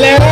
แรง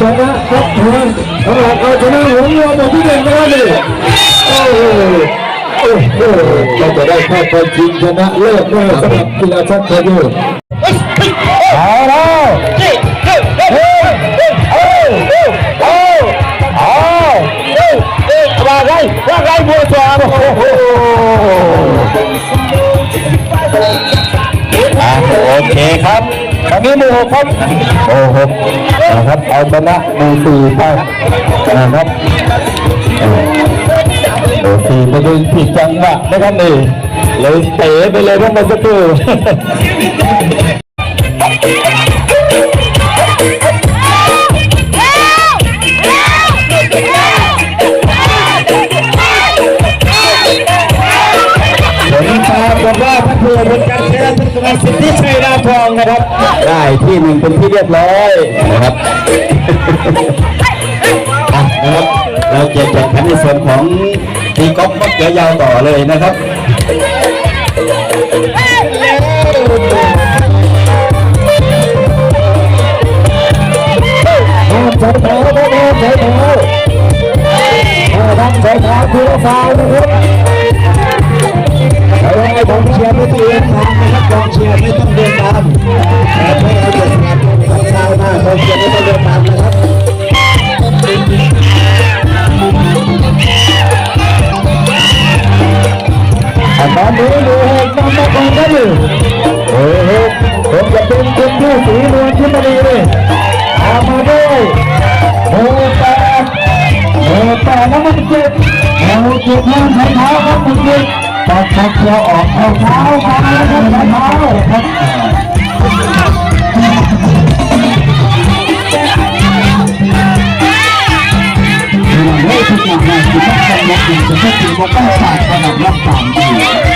ชนะครับทุกคนเอาเอาชนะหัวเรือหมดที่หนึ่งแล้วนี่โอ้โหโอ้โหเราจะได้เข้าไปชิงชนะเลิศแน่สำหรับกีฬาชักเขยอเอาแล้วเฮ้ยเฮ้ยเฮ้ยเฮ้ยเอาว่าไงว่าไงบัวสวรรค์โอ้โหโอเคครับ ตอนนี้มือหกครับโอ้โหนะครับเอาชนะมือสี่ไปนะครับเออสี่ไปดึงผิดจังหวะนะครับนี่เลยเตะไปเลยเพื่อนมาสักครู่ นะครับ ได้ที่หนึ่งเป็นที่เรียบร้อยนะครับอะนะครับเราจะแข่งขันในส่วนของตีกอล์ฟมะเขือยาวต่อเลยนะครับ ไม่ต้องเดินตามแต่ไม่เอาจะสนับสนุนชาวหน้ากองเชียร์ไม่ต้องเดินตามนะครับตอนนี้ดูเหตุนำมาก่อนครับนี่โอ้โหผมจะเป็นคุณผู้สีนวลที่มาดีเลยตามมาด้วยโมแปดโมแปดแล้วมันเจ็บโมเจ็บมันใช้เท้าครับมันเจ็บ ออกเข้าเทียวออกเอาเท้ามานะครับใช้เท้าครับเฮ้ยทุกอย่างนะคือต้องทำรับผิดชอบจริงก็ต้องฝากระดับรับสามดี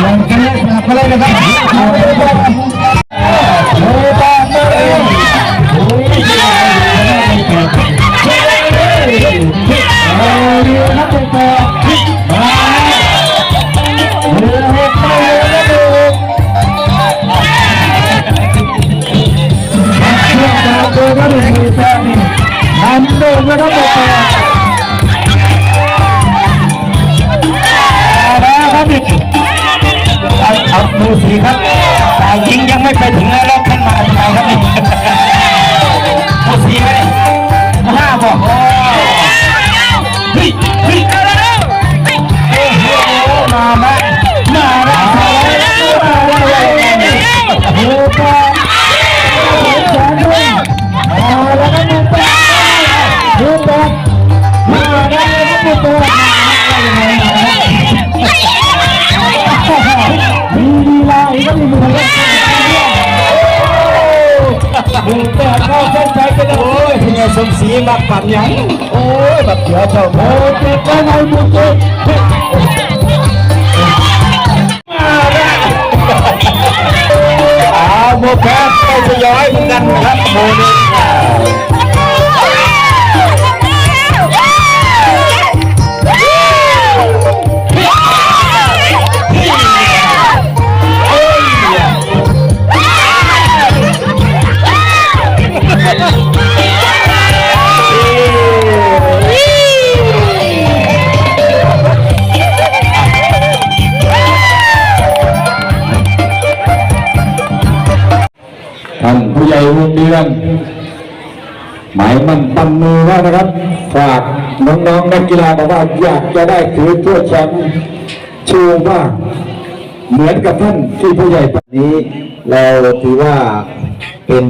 อ่าเสียงกันเลยกันเลยนะครับโอ้ตามาเลยเอาเรือนักเตะมาเรือหกไปเลยนะดูเชือกดาวเดินก็ดูมีแฟนนี่นเดินนะครับเตะแล้วครับอีก เอาเอามือสีครับแต่ยิงยังไม่ไปถึงแล้วแล้วขึ้นมาทำไมครับ มีดีลาอีกแล้วมีมือแล้วมุกแปดเข้าเส้นชัยกันโอ้ยเงาสมศรีมาปั่นยังโอ้ยแบบเสือเจ้าโอ้เจ็บแล้วไงมุกเจ็บอ้าวโมแคสไปสยอยเหมือนกันครับโมนี่ โรงเรียนหมายมันตั้งมือว่านะครับ ฝากน้องๆนักกีฬาบอกว่าอยากจะได้ถือถ้วยแชมป์ชูบ้างเหมือนกับท่านที่ผู้ใหญ่ปานนี้ เราถือว่าเป็น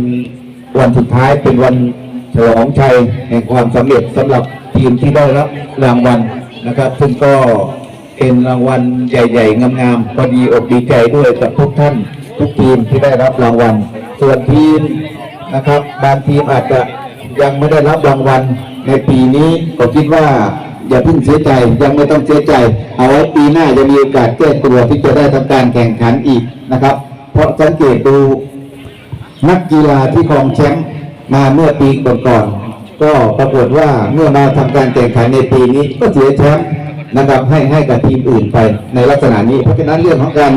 วันสุดท้ายเป็นวันฉลองชัยแห่งความสำเร็จสำหรับทีมที่ได้รับรางวัลนะครับ ซึ่งก็เป็นรางวัลใหญ่ ๆงามๆก็ดีอกดีใจด้วยกับทุกท่านทุกทีมที่ได้รับรางวัล ส่วนทีมนะครับ บางทีมอาจจะยังไม่ได้รับรางวัลในปีนี้ก็คิดว่าอย่าเพิ่งเสียใจยังไม่ต้องเสียใจ เอาไว้ปีหน้าจะมีโอกาสแก้ตัวที่จะได้ทำการแข่งขันอีกนะครับ เพราะสังเกตดูนักกีฬาที่ครองแชมป์มาเมื่อปีก่อนๆก็ปรากฏว่าเมื่อมาทำการแข่งขันในปีนี้ก็เสียแชมป์นะครับให้ให้กับทีมอื่นไปในลักษณะนี้ เพราะฉะนั้นเรื่องของการ